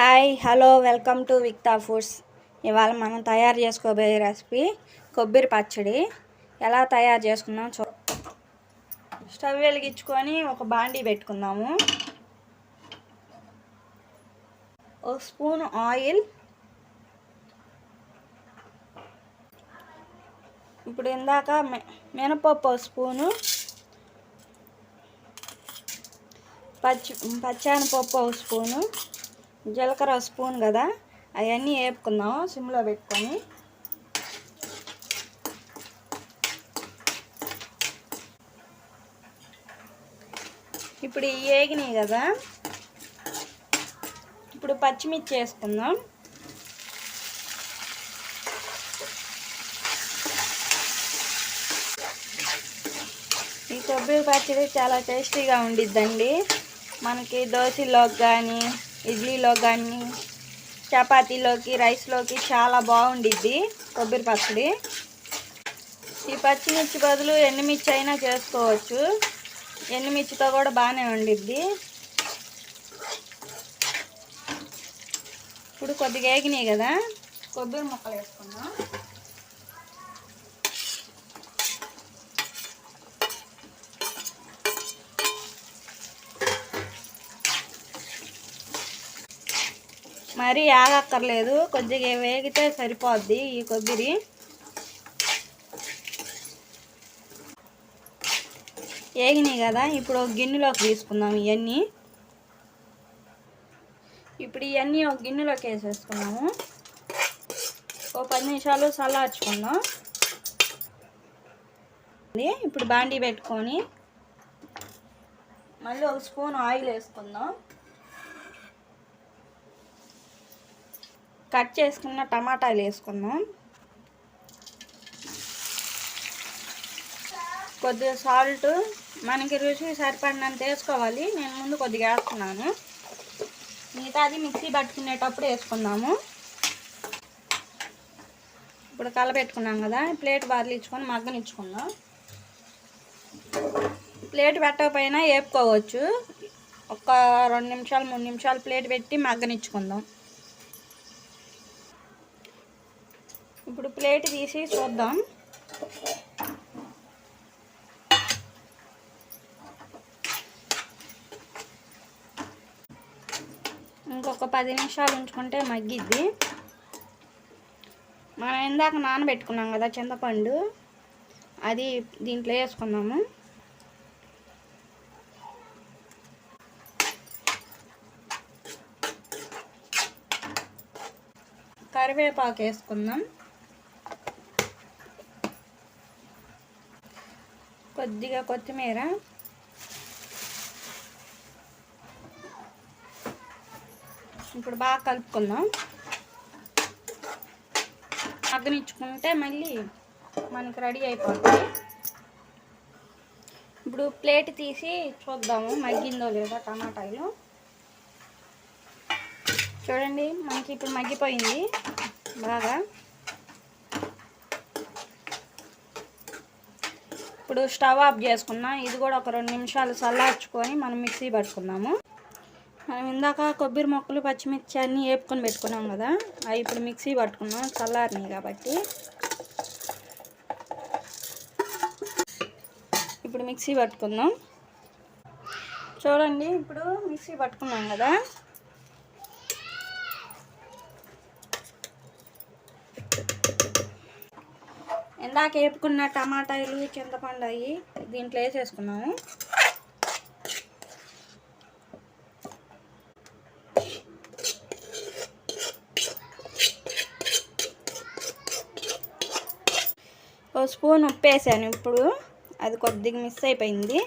Hi hello welcome to Vikta foods ఇవాళ మనం తయారు చేసుకోబోయే రెసిపీ కొబ్బరి పచ్చడి. ఎలా తయారు చేసుకుందాం చూ స్టవ్ వెలిగించుకొని ఒక బాండీ పెట్టుకుందాము. ఒక స్పూన్ ఆయిల్. ఇప్పుడు ఇందాక మె మినపప్పు స్పూను. పచ్చి పచ్చానపప్పు ఒక స్పూను. జీలకర్ర స్పూన్ కదా అవన్నీ వేపుకుందాం సిమ్లో పెట్టుకొని. ఇప్పుడు వేగినాయి కదా ఇప్పుడు పచ్చిమిర్చి వేసుకుందాం. ఈ కొబ్బరి పచ్చడి చాలా టేస్టీగా ఉండిద్దండి. మనకి దోశలోకి కానీ ఇడ్లీలో కానీ చపాతీలోకి రైస్లోకి చాలా బాగుండిద్ది కొబ్బరి పచ్చడి. ఈ పచ్చిమిర్చి బదులు ఎండుమిర్చి అయినా చేసుకోవచ్చు. ఎండుమిర్చితో కూడా బాగానే ఉండిద్ది. ఇప్పుడు కొద్దిగా ఏగినాయి కదా కొబ్బరి ముక్కలు వేసుకున్నాం మరీ ఆగక్కర్లేదు. కొద్దిగా వేగితే సరిపోద్ది ఈ కొబ్బరి. వేగినాయి కదా ఇప్పుడు ఒక గిన్నెలోకి తీసుకుందాం ఇవన్నీ ఇప్పుడు ఇవన్నీ ఒక గిన్నెలోకి వేసేసుకున్నాము. ఒక పది నిమిషాలు చల్లార్చుకుందాం. ఇప్పుడు బాండీ పెట్టుకొని మళ్ళీ ఒక స్పూన్ ఆయిల్ వేసుకుందాం. కట్ చేసుకున్న టమాటాలు వేసుకుందాం. కొద్దిగా సాల్ట్ మనకి రుచి సరిపడినంత వేసుకోవాలి. నేను ముందు కొద్దిగా వేస్తున్నాను. మిగతాది మిక్సీ పట్టుకునేటప్పుడు వేసుకుందాము. ఇప్పుడు కలపెట్టుకున్నాం కదా ప్లేట్ బార్లించుకొని మగ్గనిచ్చుకుందాం. ప్లేట్ పెట్టకపోయినా వేపుకోవచ్చు. ఒక రెండు నిమిషాలు మూడు నిమిషాలు ప్లేట్ పెట్టి మగ్గనిచ్చుకుందాం. ఇప్పుడు ప్లేట్ తీసి చూద్దాం. ఇంకొక పది నిమిషాలు ఉంచుకుంటే మగ్గిద్ది. మనం ఇందాక నానబెట్టుకున్నాం కదా చింతపండు అది దీంట్లో వేసుకుందాము. కరివేపాకు వేసుకుందాం. కొద్దిగా కొత్తిమీర. ఇప్పుడు బాగా కలుపుకుందాం. మగ్గనిచ్చుకుంటే మళ్ళీ మనకు రెడీ అయిపోతుంది. ఇప్పుడు ప్లేట్ తీసి చూద్దాము మగ్గిందో లేదో టమాటాలు. చూడండి మనకి ఇప్పుడు మగ్గిపోయింది బాగా. ఇప్పుడు స్టవ్ ఆఫ్ చేసుకున్నాం. ఇది కూడా ఒక రెండు నిమిషాలు చల్లార్చుకొని మనం మిక్సీ పట్టుకున్నాము మనం ఇందాక కొబ్బరి మొక్కలు పచ్చిమిర్చి అన్నీ వేపుకొని పెట్టుకున్నాం కదా. అవి ఇప్పుడు మిక్సీ పట్టుకున్నాం. చల్లారినాయి కాబట్టి. ఇప్పుడు మిక్సీ పట్టుకుందాం. చూడండి ఇప్పుడు మిక్సీ పట్టుకున్నాం కదా. ఇందాక వేపుకున్న టమాటాలు చింతపండు అవి దీంట్లో వేసేసుకున్నాము. ఒక స్పూన్ ఉప్పు వేసాను ఇప్పుడు. అది కొద్దిగా మిస్ అయిపోయింది.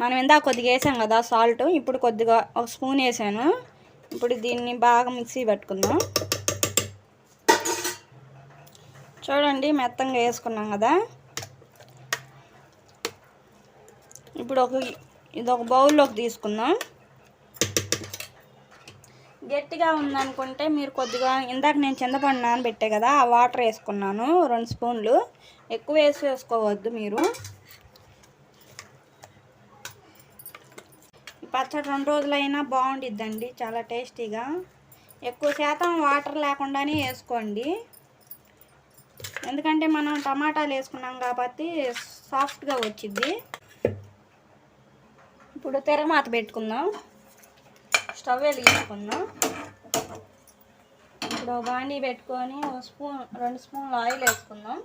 మనం ఇందాక కొద్దిగా వేసాం కదా సాల్ట్ ఇప్పుడు కొద్దిగా ఒక స్పూన్ వేసాను. ఇప్పుడు దీన్ని బాగా మిక్సీ పట్టుకుందాం. చూడండి మెత్తంగా వేసుకున్నాం కదా. ఇప్పుడు ఒక ఇది ఒక బౌల్లోకి తీసుకుందాం. గట్టిగా ఉందనుకుంటే మీరు కొద్దిగా ఇందాక నేను చింతపండు నానబెట్టే కదా ఆ వాటర్ వేసుకున్నాను రెండు స్పూన్లు. ఎక్కువ వేసి వేసుకోవద్దు మీరు. పచ్చడి రెండు రోజులైనా బాగుండిద్దండి చాలా టేస్టీగా. ఎక్కువ శాతం వాటర్ లేకుండానే వేసుకోండి. ఎందుకంటే మనం టమాటాలు వేసుకున్నాం కాబట్టి సాఫ్ట్గా వచ్చింది ఇప్పుడు తెరమాత పెట్టుకుందాం. స్టవ్ వెలిగించుకుందాం. ఇప్పుడు బాండీ పెట్టుకొని ఒక స్పూన్ రెండు స్పూన్లు ఆయిల్ వేసుకుందాం.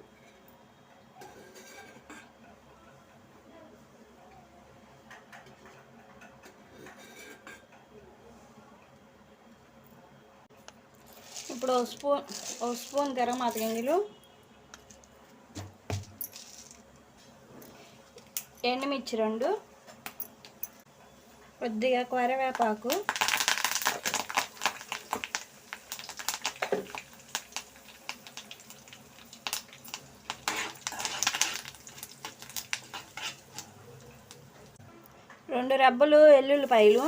ఇప్పుడు ఒక స్పూన్ ఒక స్పూన్ గరం గింజలు ఎండుమిర్చి రెండు కొద్దిగా కరివేపాకు రెండు రెబ్బలు ఎల్లుల్లిపాయలు.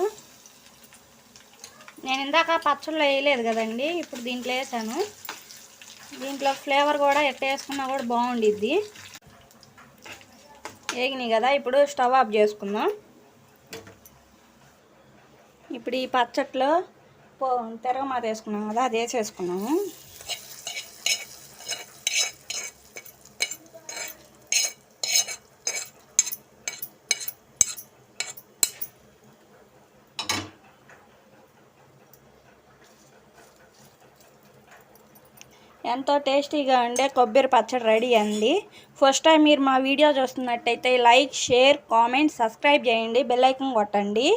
నేను ఇందాక పచ్చళ్ళు వేయలేదు కదండి ఇప్పుడు దీంట్లో వేసాను. దీంట్లో ఫ్లేవర్ కూడా ఎట్ట వేసుకున్నా కూడా బాగుండిద్ది. వేగినాయి కదా ఇప్పుడు స్టవ్ ఆఫ్ చేసుకుందాం. ఇప్పుడు ఈ పచ్చట్లో పో తిరగమాత వేసుకున్నాం కదా అది వేసేసుకున్నాము ఎంతో టేస్టీగా ఉండే కొబ్బరి పచ్చడి రెడీ అండి. ఫస్ట్ టైం మీరు మా వీడియో చూస్తున్నట్టయితే లైక్ షేర్ కామెంట్ సబ్స్క్రైబ్ చేయండి. బెల్ ఐకాన్ కొట్టండి.